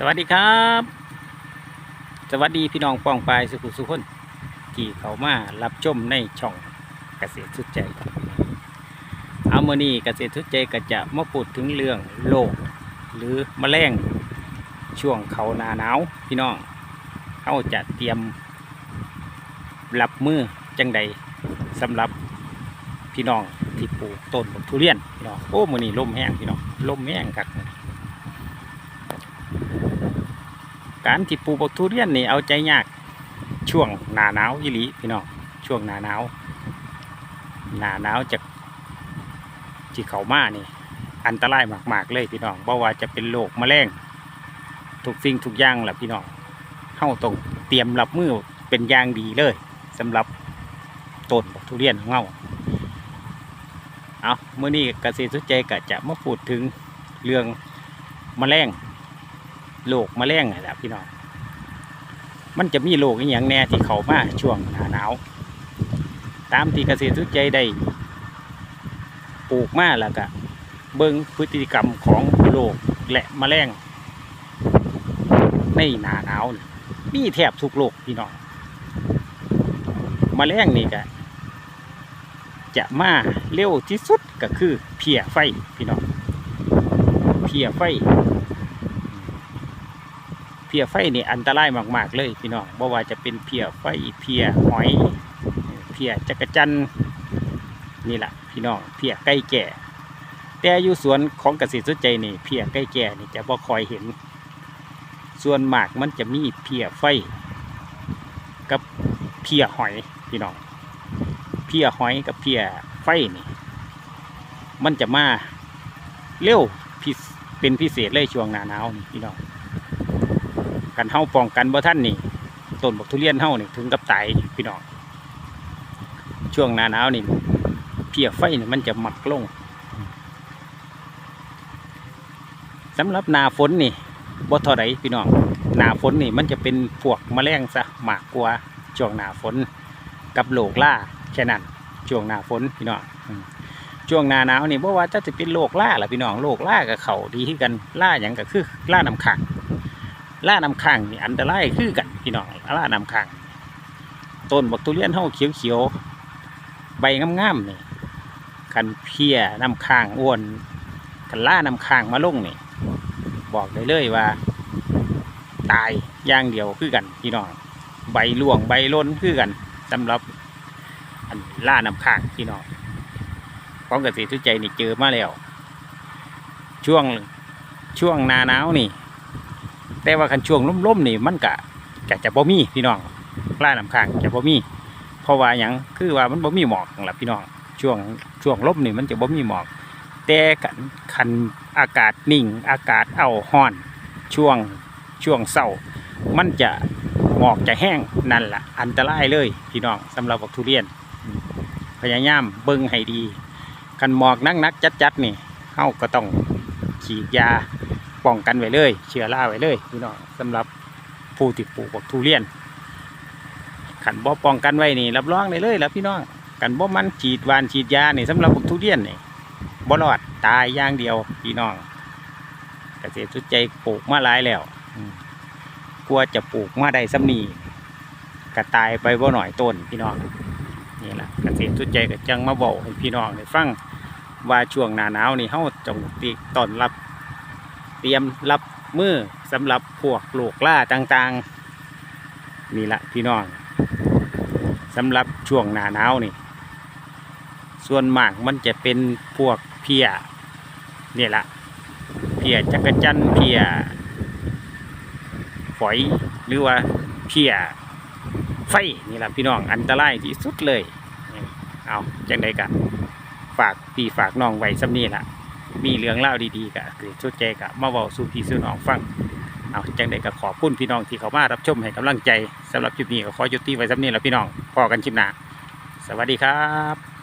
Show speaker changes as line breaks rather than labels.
สวัสดีครับ สวัสดีพี่น้องปองปายสุขุสุขนที่เขามารับชมในช่องเกษตรสุดใจครับเอามานี่เกษตรสุดใจก็จะมาพูดถึงเรื่องโรคหรือแมลงช่วงเขาหนาหนาวพี่น้องเขาจะเตรียมรับมือจังใดสำหรับพี่น้องที่ปลูกต้นทุเรียนพี่น้องโอ้มื่อนี่ลมแห้งพี่น้องลมแห้งคักมื้อนี้ การที่ปลูกบักทุเรียนนี่เอาใจยากช่วงหนาหนาวยี่หลีพี่น้องช่วงหนาหนาวหนาหนาวจากที่เขามานี่ อันตรายมาก ๆ เลยพี่น้องเพราะว่าจะเป็นโรคแมลงทุกสิ่งทุกอย่างแหละพี่น้องเข้าต้องเตรียมรับมือเป็นอย่างดีเลยสำหรับต้นบทุเรียนของเราเอาเมื่อนี้เกษตรสุดใจก็จะมาพูดถึงเรื่องแมลง โรคแมลงนี่แหละพี่น้องมันจะมีโรคอหย่างแน่ที่เขามาช่วงหน้าหนาว ตามที่เกษตรทุกใจได้ปลูกมาแล้วก็เบิ่งพฤติกรรมของโรคและแมลงในหน้าหนาวนี่มีแทบทุกโรคพี่น้องแมลงนี่ก็จะมาเร็วที่สุดก็คือเพียไฟพี่น้องเพียไฟ เพียไฟนี่อันตรายมากๆเลยพี่น้องบ่ว่าจะเป็นเพียไฟเพียหอย เพียจักรจันนี่แหละพี่น้องเพียไก่แก่ แต่อยู่สวนของเกษตรสนใจนี่เพียไก่แก่นี่จะบ่คอยเห็น ส่วนมากมันจะมีเพียไฟ กับเพียหอยพี่น้องเพียหอยกับเพียไฟนี่ มันจะมาเร็วพิเศเป็นพิเศษเลยช่วงหน้าหนาวนี่พี่น้อง กันเฮาป้องกันบ่ท่านนี่ต้นบักทุเรียนเฮานี่ถึงกับตายพี่น้องช่วงหน้าหนาวนี่เพียไฟนี่มันจะหมักลงสำหรับหนาฝนนี่บ่เท่าไรพี่น้องหนาฝนนี่มันจะเป็นพวกแมลงซะหมากกว่าช่วงหนาฝนกับโรคล่าแค่นั้นช่วงหนาฝนพี่น้องช่วงหนาหนาวนี่บ่ว่าจะเป็นโรคล่าล่ะพี่น้องโรคล่ากับเขาดีคือกันล่าหยังก็คือล่าน้ำขัง ล่าน้ำค้างนี่อันตรายคือกันพี่น้องล่าน้ำค้างต้นบักทุเรียนเฮาเขียวๆใบงามๆนี่คันเพียน้ำค้างอ้วนคันล่าน้ำค้างมาลงนี่บอกได้เลยว่า ตายอย่างเดียวคือกันพี่น้องใบร่วงใบล้นคือกันสำหรับอันล่าน้ำค้างพี่น้องของเกษตรทุใจนี่เจอมาแล้ว ช่วงช่วงนาหนาวนี่ แต่ว่าคันช่วงล่มๆนี่มันกะกะจะบ่มีพี่น้องล่าน้ำค้างจะบ่มี เพราะว่าหยังคือว่ามันบ่มีหมอกนั่นล่ะพี่น้องช่วงช่วงลมนี่มันจะบ่มีหมอก แต่กันคันอากาศนิ่ง อากาศเอาห้อน ช่วงช่วงเศร้ามันจะหมอกจะแห้งนั่นล่ะ อันตรายเลยพี่น้องสำหรับบักทุเรียน พยายามเบิ่งให้ดีคันหมอกนักๆจัดๆนี่เฮาก็ต้องฉีดยา ป้องกันไว้เลย เชื้อราไว้เลยพี่น้องสำหรับผู้ที่ปลูกบักทุเรียนขันบ่ป้องกันไว้นี่รับรองได้เลยแล้วพี่น้องกันบ่มันฉีดวานฉีดยานี่สำหรับบักทุเรียนนี่บ่รอดตายอย่างเดียวพี่น้องเกษตรสุดใจปลูกมาหลายแล้วกลัวจะปลูกมาได้สำนีก็ตายไปบ่หน่อยต้นพี่น้องนี่แหละเกษตรสุดใจก็จังมาบอกให้พี่น้องได้ฟังว่าช่วงหน้าหนาวนี่เฮาจงตีต้อนรับ เตรียมรับมือสำหรับพวกโลกล่าต่างๆ นี่ละพี่น้องสำหรับช่วงหน้าหนาวนี่ ส่วนมากมันจะเป็นพวกเพียนี่ละเพียจักรจันเพียฝอยหรือว่าเพียไฟนี่ละพี่น้องอันตรายที่สุดเลย เอาจังใดกันฝากพี่ฝากน้องไว้สำนี่ละ มีเรื่องเล่าดีๆกะคือชุดใจกับมาเว้าสู่พี่สู่น้องฟังเอาจังได้กับขอบคุณพี่น้องที่เขามารับชมให้กำลังใจสำหรับคลิปนี้ก็ขอยุติไว้สำนี้แล้วพี่น้องพอกันคลิปหน้าสวัสดีครับ